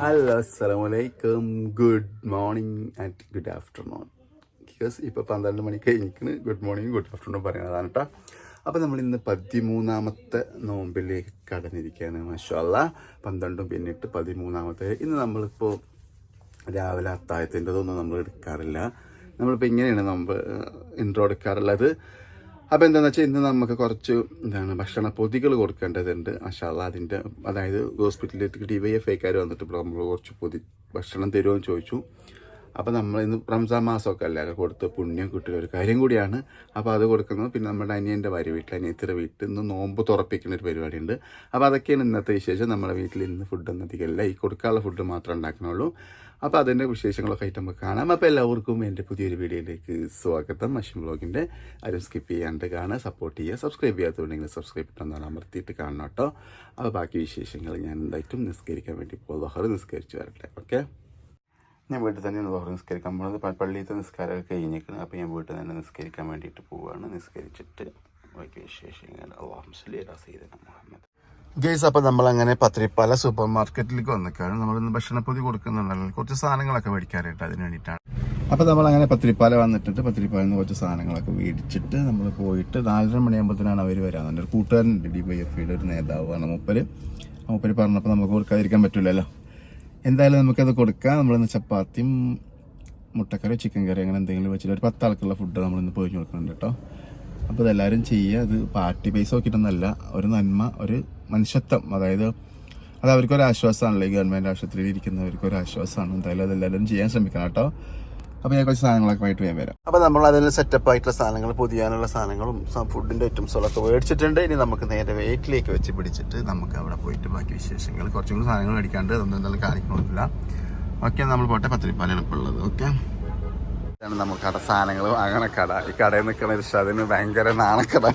Hello അസ്സാം വലൈക്കും good morning and good afternoon because ഇപ്പോൾ പന്ത്രണ്ട് മണി കഴിഞ്ഞിരിക്കുന്നു ഗുഡ് മോർണിംഗ് ഗുഡ് ആഫ്റ്റർനൂൺ പറയുന്നതാണ് കേട്ടോ അപ്പോൾ നമ്മൾ ഇന്ന് പതിമൂന്നാമത്തെ നോമ്പിലേക്ക് കടന്നിരിക്കുകയാണ് മഷാല്ല പന്ത്രണ്ടും പിന്നിട്ട് പതിമൂന്നാമത്തെ. ഇന്ന് നമ്മളിപ്പോൾ രാവിലെ അത്താഴത്തിന്റെതൊന്നും നമ്മൾ എടുക്കാറില്ല. നമ്മളിപ്പോൾ ഇങ്ങനെയാണ് നമ്മൾ ഇൻട്രോ എടുക്കാറുള്ളത്. അപ്പോൾ എന്താണെന്ന് വെച്ചാൽ ഇന്ന് നമുക്ക് കുറച്ച് എന്താണ് ഭക്ഷണ പൊതികൾ കൊടുക്കേണ്ടതുണ്ട്. അഷാള അതിന്റെ അതായത് ഹോസ്പിറ്റലിലേക്ക് ഡി വൈ എഫ് ഐക്കാർ വന്നിട്ട് നമ്മൾ കുറച്ച് പൊതി ഭക്ഷണം തരുമോ ചോദിച്ചു. അപ്പോൾ നമ്മൾ ഇന്ന് റംസാൻ മാസമൊക്കെ അല്ലേ കൊടുത്ത് പുണ്യം കിട്ടുക ഒരു കാര്യം കൂടിയാണ്. അപ്പോൾ അത് കൊടുക്കുന്നത് പിന്നെ നമ്മുടെ അനിയന്റെ ഭാര്യ വീട്ടിൽ അനിയത്തിയുടെ വീട്ടിൽ ഇന്ന് നോമ്പ് തുറപ്പിക്കുന്ന ഒരു പരിപാടിയുണ്ട്. അപ്പോൾ അതൊക്കെയാണ് ഇന്നത്തെ വിശേഷം. നമ്മുടെ വീട്ടിൽ ഇന്ന് ഫുഡൊന്നും അധികമല്ല ഈ കൊടുക്കാനുള്ള ഫുഡ് മാത്രമേ ഉണ്ടാക്കണുള്ളൂ അപ്പോൾ അതിന്റെ വിശേഷങ്ങളൊക്കെ ആയിട്ട് നമുക്ക് കാണാം. അപ്പോൾ എല്ലാവർക്കും എന്റെ പുതിയൊരു വീഡിയോയിലേക്ക് സ്വാഗതം. മഷീൻ ബ്ലോഗിന്റെ ആരും സ്കിപ്പ് ചെയ്യാണ്ട് കാണുക സപ്പോർട്ട് ചെയ്യുക സബ്സ്ക്രൈബ് ചെയ്യാത്തതുണ്ടെങ്കിൽ സബ്സ്ക്രൈബ് ഇട്ടൊന്നാണ് അമർത്തിയിട്ട് കാണണം കേട്ടോ. അപ്പോൾ ബാക്കി വിശേഷങ്ങൾ ഞാൻ എന്തായിട്ടും നിസ്കരിക്കാൻ വേണ്ടി പോകും. നിസ്കരിച്ച് വരട്ടെ. ഓക്കെ ഞാൻ വീട്ടിൽ തന്നെയാണ് ബഹറ് നിസ്കരിക്കാൻ പോകുന്നത് പള്ളിയിലത്തെ നിസ്കാരമൊക്കെ കഴിഞ്ഞിരിക്കുന്നത് അപ്പോൾ ഞാൻ വീട്ടിൽ തന്നെ നിസ്കരിക്കാൻ വേണ്ടിയിട്ട് പോവുകയാണ് നിസ്കരിച്ചിട്ട് ബാക്കി വിശേഷങ്ങൾ. അള്ളാഹു സല്ലി അലാ സയ്യിദന മുഹമ്മദ് ഗേസ് അപ്പോൾ നമ്മളങ്ങനെ പല സൂപ്പർ മാർക്കറ്റിലേക്ക് വന്നിക്കാണ്. നമ്മളിന്ന് ഭക്ഷണപ്പൊതി കൊടുക്കുന്നുണ്ടല്ലോ. കുറച്ച് സാധനങ്ങളൊക്കെ മേടിക്കാനായിട്ട് അതിന് വേണ്ടിയിട്ടാണ്. അപ്പോൾ നമ്മളങ്ങനെ പത്തിരിപ്പാല വന്നിട്ടുണ്ട്. പത്തിരിപ്പാലിൽ നിന്ന് കുറച്ച് സാധനങ്ങളൊക്കെ മേടിച്ചിട്ട് നമ്മൾ പോയിട്ട് നാലര മണിയാകുമ്പോഴത്തേനാണ് അവർ വരാൻ ഒരു കൂട്ടുകാരനുണ്ട് ഡി വൈ എഫ് ഐയുടെ ഒരു നേതാവാണ് മൂപ്പര്. മൂപ്പര് പറഞ്ഞപ്പോൾ നമുക്ക് കൊടുക്കാതിരിക്കാൻ പറ്റില്ലല്ലോ എന്തായാലും നമുക്കത് കൊടുക്കാം. നമ്മളിന്ന് ചപ്പാത്തിയും മുട്ടക്കറി ചിക്കൻ കറി അങ്ങനെ എന്തെങ്കിലും വെച്ചിട്ട് ഒരു പത്താൾക്കുള്ള ഫുഡ് നമ്മളിന്ന് പോയി കൊടുക്കുന്നുണ്ട് കേട്ടോ. അപ്പോൾ ഇതെല്ലാവരും ചെയ്യുക. അത് പാർട്ടി പൈസ നോക്കിയിട്ടൊന്നല്ല. ഒരു നന്മ ഒരു മനുഷ്യത്വം. അതായത് അത് അവർക്കൊരു ആശ്വാസമാണല്ലോ ഈ ഗവൺമെന്റ് ആശുപത്രിയിൽ ഇരിക്കുന്നവർക്ക് ഒരു ആശ്വാസമാണ്. എന്തായാലും അതെല്ലാവരും ചെയ്യാൻ ശ്രമിക്കണം കേട്ടോ. അപ്പോൾ ഞാൻ കുറച്ച് സാധനങ്ങളൊക്കെ ആയിട്ട് ഞാൻ വരാം. അപ്പോൾ നമ്മൾ അതിൽ സെറ്റപ്പ് ആയിട്ടുള്ള സാധനങ്ങൾ പൊതിയാനുള്ള സാധനങ്ങളും ഫുഡിന്റെ ഐറ്റംസുകളൊക്കെ മേടിച്ചിട്ടുണ്ട്. ഇനി നമുക്ക് നേരെ വെയിറ്റിലേക്ക് വെച്ച് പിടിച്ചിട്ട് നമുക്ക് അവിടെ പോയിട്ട് ബാക്കി വിശേഷങ്ങൾ കുറച്ചും കൂടി സാധനങ്ങൾ മേടിക്കാണ്ട് അതൊന്നും എന്തായാലും കാണിക്കണമെന്നില്ല ഓക്കെ നമ്മൾ പോട്ടെ. പത്തിരിപ്പാലാണ് ഇപ്പോൾ ഉള്ളത് ഓക്കെ. ഇതാണ് നമുക്ക് കട സാധനങ്ങൾ വാങ്ങണ കട. ഈ കടയിൽ നിൽക്കുന്ന ഇർഷാദിന് ഭയങ്കര നാണക്കട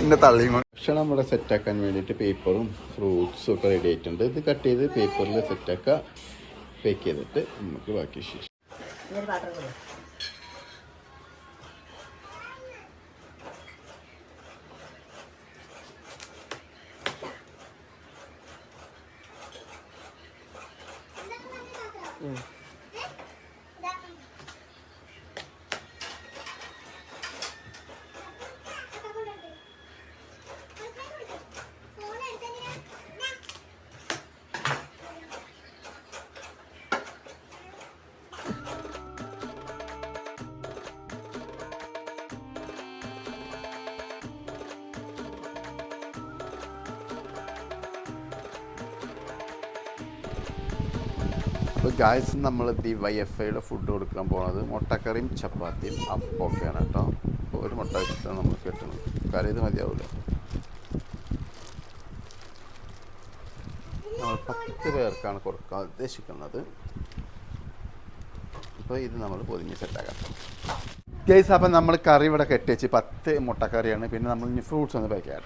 എന്നെ തള്ളിയും ഭക്ഷണം ഇവിടെ സെറ്റാക്കാൻ വേണ്ടിയിട്ട് പേപ്പറും ഫ്രൂട്ട്സും ഒക്കെ റെഡി ആയിട്ടുണ്ട്. ഇത് കട്ട് ചെയ്ത് പേപ്പറിൽ സെറ്റാക്കുക പേക്ക് ചെയ്തിട്ട് നമുക്ക് ബാക്കി ശേഷം അപ്പോൾ ഗായ്സ് നമ്മൾ ദി വൈ എഫ് ഐയുടെ ഫുഡ് കൊടുക്കാൻ പോകുന്നത് മുട്ടക്കറിയും ചപ്പാത്തിയും അപ്പമൊക്കെയാണ് കേട്ടോ. അപ്പോൾ ഒരു മുട്ട വെച്ചിട്ടാണ് നമ്മൾ കിട്ടുന്നത് കറി ഇത് മതിയാവില്ല നമ്മൾ പത്ത് പേർക്കാണ് കൊടുക്കാൻ ഉദ്ദേശിക്കുന്നത്. അപ്പോൾ ഇത് നമ്മൾ പൊതിഞ്ഞ് സെറ്റാക്കാം. ഗൈസ് അപ്പം നമ്മൾ കറി ഇവിടെ കെട്ടി വെച്ച് പത്ത് മുട്ടക്കറിയാണ്. പിന്നെ നമ്മൾ ഫ്രൂട്ട്സ് ഒന്ന് പാക്ക്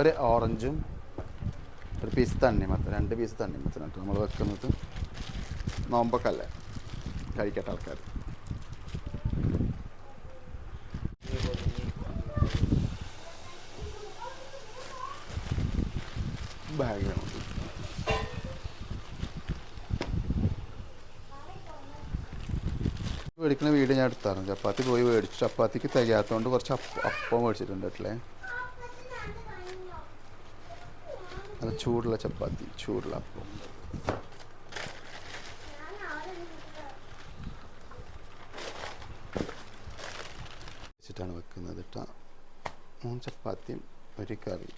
ഒരു ഓറഞ്ചും ഒരു പീസ് തണ്ണിമത്തൻ രണ്ട് പീസ് തണ്ണിമത്തനാണ് നമ്മൾ വെക്കുന്നത് നോമ്പൊക്കെ അല്ലേ കഴിക്കട്ടെ ആൾക്കാർ മേടിക്കുന്ന വീട് ഞാൻ എടുത്തായിരുന്നു. ചപ്പാത്തി പോയി മേടിച്ചു. ചപ്പാത്തിക്ക് തികയാത്തതുകൊണ്ട് കുറച്ച് അപ്പം മേടിച്ചിട്ടുണ്ട് അല്ലേ നല്ല ചൂടുള്ള ചപ്പാത്തി ചൂടുള്ള അപ്പം വെച്ചിട്ടാണ് വെക്കുന്നത് കേട്ടോ മൂന്ന് ചപ്പാത്തിയും ഒരു കറി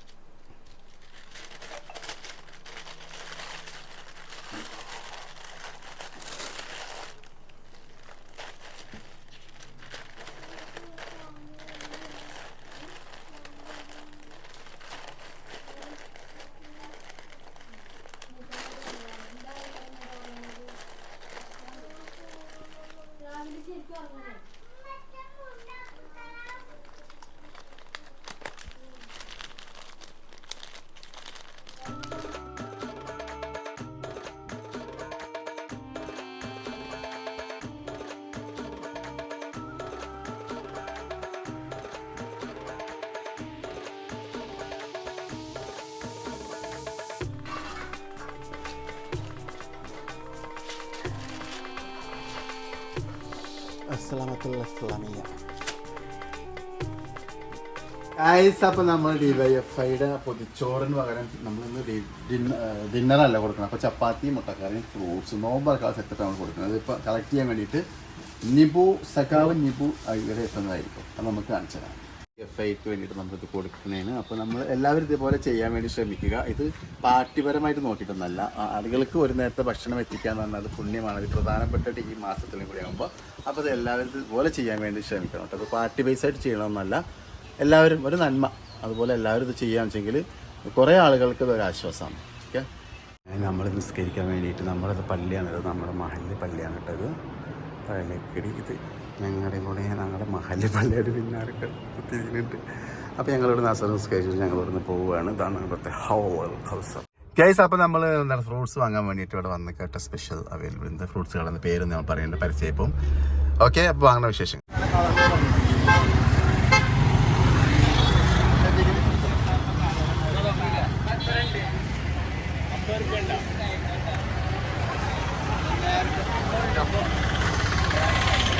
അസ്സലാമത്തുള്ള ഇസ്ലാമിയ. ഗൈസ് അപ്പം നമ്മൾ ഡി വൈ എഫ് ഐയുടെ പൊതിച്ചോറിന് പകരം നമ്മളിന്ന് ഡിന്നറല്ല കൊടുക്കുന്നത് അപ്പോൾ ചപ്പാത്തി മുട്ടക്കറിയും ഫ്രൂട്ട്സ് നോമ്പൊക്കെ സെറ്റപ്പ് നമ്മൾ കൊടുക്കുന്നത്. ഇപ്പോൾ കളക്ട് ചെയ്യാൻ വേണ്ടിയിട്ട് നിബു സഖാവ് നിബു ഇവിടെ എത്തുന്നതായിരിക്കും. അത് നമുക്ക് കാണിച്ചു തരാം. എഫ് ഐക്ക് വേണ്ടിയിട്ട് നമ്മളിത് കൊടുക്കുന്നതിന്. അപ്പോൾ നമ്മൾ എല്ലാവരും ഇതുപോലെ ചെയ്യാൻ വേണ്ടി ശ്രമിക്കുക. ഇത് പാർട്ടിപരമായിട്ട് നോക്കിയിട്ടൊന്നല്ല. ആളുകൾക്ക് ഒരു നേരത്തെ ഭക്ഷണം എത്തിക്കുക എന്ന് പറഞ്ഞാൽ അത് പുണ്യമാണ്. ഇത് പ്രധാനപ്പെട്ട ഈ മാസത്തിലും കൂടി ആകുമ്പോൾ അപ്പോൾ അത് എല്ലാവരും ഇതുപോലെ ചെയ്യാൻ വേണ്ടി ശ്രമിക്കണം കേട്ടോ. അത് പാർട്ടി ബേസ് ആയിട്ട് ചെയ്യണമെന്നല്ല. എല്ലാവരും ഒരു നന്മ. അതുപോലെ എല്ലാവരും ഇത് ചെയ്യാന്ന് വെച്ചെങ്കിൽ കുറേ ആളുകൾക്ക് ഇതൊരു ആശ്വാസമാണ്. ഓക്കെ? നമ്മൾ നിസ്കരിക്കാൻ വേണ്ടിയിട്ട് നമ്മളത് പള്ളിയാണ്. നമ്മുടെ മഹലിൽ പള്ളിയാണ് കേട്ടത് പള്ളിക്കടി ഇത്. ഞങ്ങളുടെ കൂടെ ഞങ്ങളുടെ മഹൽ പള്ളിയുടെ പിന്നാലെ തിരിഞ്ഞിട്ട് അപ്പോൾ ഞങ്ങളിവിടെ നസർ ഞങ്ങൾ ഞങ്ങളിവിടെ നിന്ന് പോവുകയാണ്. ഇതാണ് ഇവിടുത്തെ ഹോൾ ഹൗസ്. കേസ് അപ്പോൾ നമ്മൾ എന്താണ് ഫ്രൂട്ട്സ് വാങ്ങാൻ വേണ്ടിയിട്ട് ഇവിടെ വന്ന് കേട്ട സ്പെഷ്യൽ അവൈലബിൾ ഫ്രൂട്ട്സ് കടന്ന് പേര് ഞാൻ പറയേണ്ട പരിചയപ്പം ഓക്കെ അപ്പോൾ വാങ്ങണ വിശേഷം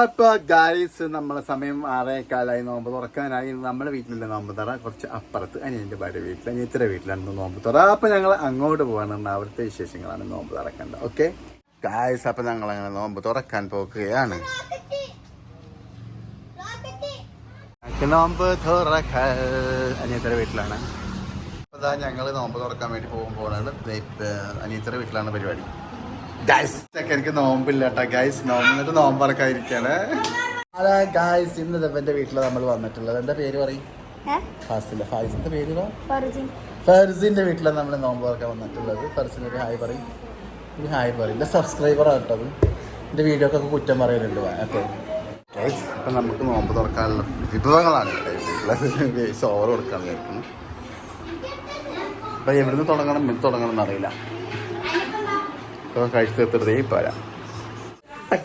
അപ്പൊ ഗായ്സ് നമ്മളെ സമയം ആറേക്കാലായി നോമ്പ് തുറക്കാനായി. നമ്മുടെ വീട്ടിലില്ല നോമ്പ് തറ. കുറച്ച് അപ്പുറത്ത് അനിയന്റെ ഭാര്യ വീട്ടിൽ അനിയത്തിന്റെ വീട്ടിലാണ് നോമ്പ് തുറ. അപ്പോൾ ഞങ്ങൾ അങ്ങോട്ട് പോകാനുള്ള അവിടുത്തെ വിശേഷങ്ങളാണ് നോമ്പ് തുറക്കേണ്ടത്. ഓക്കെ ഗായ്സ് അപ്പൊ ഞങ്ങൾ അങ്ങനെ നോമ്പ് തുറക്കാൻ പോകുകയാണ് നോമ്പ് തുറക്കൽ. അനിയത്തിന്റെ വീട്ടിലാണ്. അപ്പോൾ ഞങ്ങൾ നോമ്പ് തുറക്കാൻ വേണ്ടി പോകുമ്പോഴാണ് അനിയത്തിന്റെ വീട്ടിലാണ് പരിപാടി. ഗൈസ് എനിക്ക് നോമ്പില്ല കേട്ടോ ഗൈസ് നോമ്പിട്ട് നോമ്പ് ഇറക്കാതിരിക്കാണ് അതാ ഗൈസ് ഇന്ന് എന്റെ വീട്ടിൽ നമ്മൾ വന്നിട്ടുള്ളത്. എന്താ പേര് പറയും? ഫാസില്ല ഫാസിന്റെ പേര് ഫർസിന്റെ വീട്ടിലാണ് നമ്മൾ നോമ്പ് വന്നിട്ടുള്ളത്. ഫർസിന് ഒരു ഹായ് പറയും. ഒരു ഹായ് പറയും. എന്റെ സബ്സ്ക്രൈബർ ആട്ടത് എന്റെ വീഡിയോക്കൊക്കെ കുറ്റം പറയുന്നുണ്ട് ഓക്കെ. അപ്പം നമുക്ക് നോമ്പ് തുറക്കാനുള്ള വിഭവങ്ങളാണ് ഇവിടെ ഓവർ കൊടുക്കാൻ അപ്പൊ അപ്പം എവിടുന്ന് തുടങ്ങണം എന്ത് തുടങ്ങണം എന്നറിയില്ല. അപ്പോൾ കഴിച്ചു തീർത്തിട്ടേ പോരാ.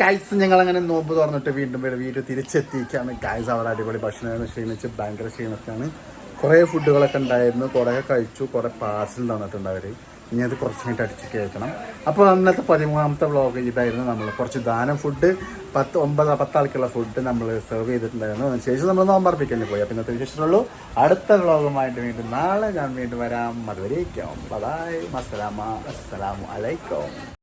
ഗൈസ് ഞങ്ങൾ അങ്ങനെ നോമ്പ് തുറന്നിട്ട് വീണ്ടും വീട് വീട്ടിൽ തിരിച്ചെത്തിക്കാണ് ഗൈസ് അവിടെ അടിപൊളി ഭക്ഷണമായിരുന്നു ക്ഷീണിച്ച് ഭയങ്കര ക്ഷീണത്തിലാണ്. കുറേ ഫുഡുകളൊക്കെ ഉണ്ടായിരുന്നു കുറേ കഴിച്ചു കുറേ പാർസൽ തന്നിട്ടുണ്ട് അവർ ഇനി അത് കുറച്ച് കഴിഞ്ഞിട്ട് അടിച്ച് കേൾക്കണം. അപ്പോൾ അന്നത്തെ പതിമൂന്നാമത്തെ വ്ളോഗ് ഇതായിരുന്നു നമ്മൾ. കുറച്ച് ദാനം ഫുഡ് പത്ത് ഒമ്പത് പത്താൾക്കുള്ള ഫുഡ് നമ്മൾ സെർവ് ചെയ്തിട്ടുണ്ടായിരുന്നു. അതിനുശേഷം നമ്മൾ നോമ്പർപ്പിക്കാൻ പോയി. അപ്പോൾ ഇന്നത്തെ വിശേഷമുള്ളൂ. അടുത്ത വ്ളോഗുമായിട്ട് വീണ്ടും നാളെ ഞാൻ വീണ്ടും വരാം. അതുവരേക്കും. ബൈ അസ്സലാമ അസ്സലാമു അലൈക്കും.